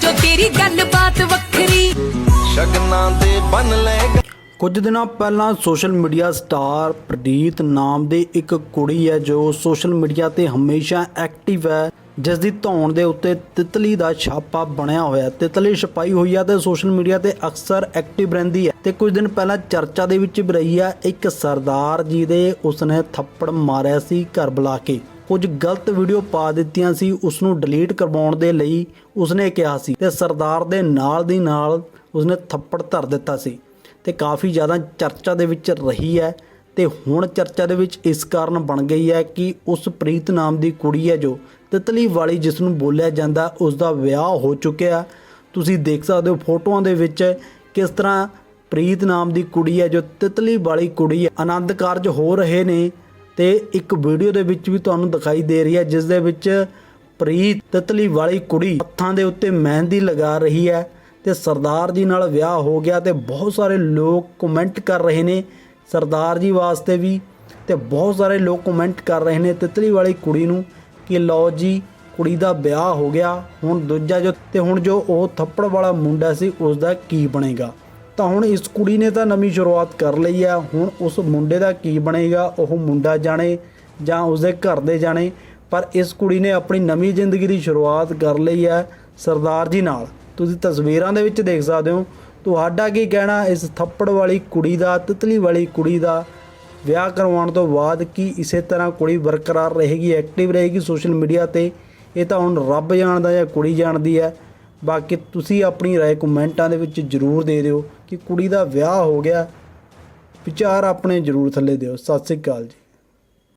ਵਿੱਚੋਂ ਤੇਰੀ ਗੱਲਬਾਤ ਵੱਖਰੀ ਸ਼ਗਨਾਂ ਦੇ ਬਨ ਲੈ ਕੁਝ ਦਿਨਾਂ ਪਹਿਲਾਂ ਸੋਸ਼ਲ ਮੀਡੀਆ ਸਟਾਰ ਪ੍ਰਦੀਤ ਨਾਮ ਦੀ ਇੱਕ ਕੁੜੀ ਹੈ ਜੋ ਸੋਸ਼ਲ ਮੀਡੀਆ ਤੇ ਹਮੇਸ਼ਾ ਐਕਟਿਵ ਹੈ ਜਿਸ ਦੀ ਧੌਣ ਦੇ ਉੱਤੇ ਤਿਤਲੀ ਦਾ ਛਾਪਾ ਬਣਿਆ ਹੋਇਆ। ਤਿਤਲੀ ਛਪਾਈ ਹੋਈ ਹੈ ਤੇ ਸੋਸ਼ਲ ਮੀਡੀਆ ਤੇ ਅਕਸਰ ਐਕਟਿਵ ਰਹਿੰਦੀ ਹੈ ਤੇ ਕੁਝ ਦਿਨ ਪਹਿਲਾਂ ਚਰਚਾ ਦੇ ਵਿੱਚ ਵੀ ਰਹੀ ਹੈ ਇੱਕ ਸਰਦਾਰ ਜੀ ਦੇ ਉਸਨੇ ਥੱਪੜ ਮਾਰਿਆ ਸੀ ਘਰ ਬੁਲਾ ਕੇ ਕੁਝ ਗਲਤ ਵੀਡੀਓ ਪਾ ਦਿੱਤੀਆਂ ਸੀ ਉਸ ਨੂੰ ਡਿਲੀਟ ਕਰਵਾਉਣ ਦੇ ਲਈ ਉਸਨੇ ਕਿਹਾ ਸੀ ਤੇ ਸਰਦਾਰ ਦੇ ਨਾਲ ਦੀ ਨਾਲ ਉਸਨੇ ਥੱਪੜ ਧਰ ਦਿੱਤਾ ਸੀ ਤੇ ਕਾਫੀ ਜ਼ਿਆਦਾ ਚਰਚਾ ਦੇ ਵਿੱਚ ਰਹੀ ਹੈ ਤੇ ਹੁਣ ਚਰਚਾ ਦੇ ਵਿੱਚ ਇਸ ਕਾਰਨ ਬਣ ਗਈ ਹੈ ਕਿ ਉਸ ਪ੍ਰੀਤ ਨਾਮ ਦੀ ਕੁੜੀ ਹੈ ਜੋ ਤਿਤਲੀ ਵਾਲੀ ਜਿਸ ਨੂੰ ਬੋਲਿਆ ਜਾਂਦਾ ਉਸ ਦਾ ਵਿਆਹ ਹੋ ਚੁੱਕਿਆ। ਤੁਸੀਂ ਦੇਖ ਸਕਦੇ ਹੋ ਫੋਟੋਆਂ ਦੇ ਵਿੱਚ ਕਿਸ ਤਰ੍ਹਾਂ ਪ੍ਰੀਤ ਨਾਮ ਦੀ ਕੁੜੀ ਹੈ ਜੋ ਤਿਤਲੀ ਵਾਲੀ ਕੁੜੀ ਹੈ। ਆਨੰਦ ਕਾਰਜ ਹੋ ਰਹੇ ਨੇ। ਤੇ ਇੱਕ ਵੀਡੀਓ ਦੇ ਵਿੱਚ ਵੀ ਤੁਹਾਨੂੰ ਦਿਖਾਈ ਦੇ ਰਹੀ ਹੈ, ਜਿਸ ਦੇ ਵਿੱਚ ਪ੍ਰੀਤ ਤਿਤਲੀ ਵਾਲੀ ਕੁੜੀ ਹੱਥਾਂ ਦੇ ਉੱਤੇ ਮਹਿੰਦੀ ਲਗਾ ਰਹੀ ਹੈ ਤੇ ਸਰਦਾਰ ਜੀ ਨਾਲ ਵਿਆਹ ਹੋ ਗਿਆ ਤੇ ਬਹੁਤ ਸਾਰੇ ਲੋਕ ਕਮੈਂਟ ਕਰ ਰਹੇ ਨੇ ਸਰਦਾਰ ਜੀ ਵਾਸਤੇ ਵੀ ਤੇ ਬਹੁਤ ਸਾਰੇ ਲੋਕ ਕਮੈਂਟ ਕਰ ਰਹੇ ਨੇ ਤਿਤਲੀ ਵਾਲੀ ਕੁੜੀ ਨੂੰ ਕਿ ਲਓ ਜੀ, ਕੁੜੀ ਦਾ ਵਿਆਹ ਹੋ ਗਿਆ, ਹੁਣ ਦੂਜਾ ਜੋ ਤੇ ਹੁਣ ਜੋ ਉਹ ਥੱਪੜ ਵਾਲਾ ਮੁੰਡਾ ਸੀ ਉਸ ਦਾ ਕੀ ਬਣੇਗਾ? ਤਾਂ ਹੁਣ ਇਸ ਕੁੜੀ ਨੇ ਤਾਂ ਨਵੀਂ ਸ਼ੁਰੂਆਤ ਕਰ ਲਈ ਆ। ਹੁਣ ਉਸ ਮੁੰਡੇ ਦਾ ਕੀ ਬਣੇਗਾ, ਉਹ ਮੁੰਡਾ ਜਾਣੇ ਜਾਂ ਉਸਦੇ ਘਰ ਦੇ ਜਾਣੇ। ਪਰ ਇਸ ਕੁੜੀ ਨੇ ਆਪਣੀ ਨਵੀਂ ਜ਼ਿੰਦਗੀ ਦੀ ਸ਼ੁਰੂਆਤ ਕਰ ਲਈ ਹੈ ਸਰਦਾਰ ਜੀ ਨਾਲ। ਤੁਸੀਂ ਤਸਵੀਰਾਂ ਦੇ ਵਿੱਚ ਦੇਖ ਸਕਦੇ ਹੋ। ਤੁਹਾਡਾ ਕੀ ਕਹਿਣਾ, ਇਸ ਥੱਪੜ ਵਾਲੀ ਕੁੜੀ ਦਾ, ਤਿਤਲੀ ਵਾਲੀ ਕੁੜੀ ਦਾ ਵਿਆਹ ਕਰਵਾਉਣ ਤੋਂ ਬਾਅਦ ਕੀ ਇਸੇ ਤਰ੍ਹਾਂ ਕੁੜੀ ਬਰਕਰਾਰ ਰਹੇਗੀ, ਐਕਟਿਵ ਰਹੇਗੀ ਸੋਸ਼ਲ ਮੀਡੀਆ ਤੇ? ਇਹ ਤਾਂ ਹੁਣ ਰੱਬ ਜਾਣਦਾ ਜਾਂ ਕੁੜੀ ਜਾਣਦੀ ਹੈ। ਬਾਕੀ ਤੁਸੀਂ ਆਪਣੀ رائے ਕਮੈਂਟਾਂ ਦੇ ਵਿੱਚ ਜਰੂਰ ਦੇ ਦਿਓ ਕਿ ਕੁੜੀ ਦਾ ਵਿਆਹ ਹੋ ਗਿਆ ਵਿਚਾਰ ਆਪਣੇ ਜਰੂਰ ਥੱਲੇ ਦਿਓ ਸਤਿ ਸ੍ਰੀ ਅਕਾਲ ਜੀ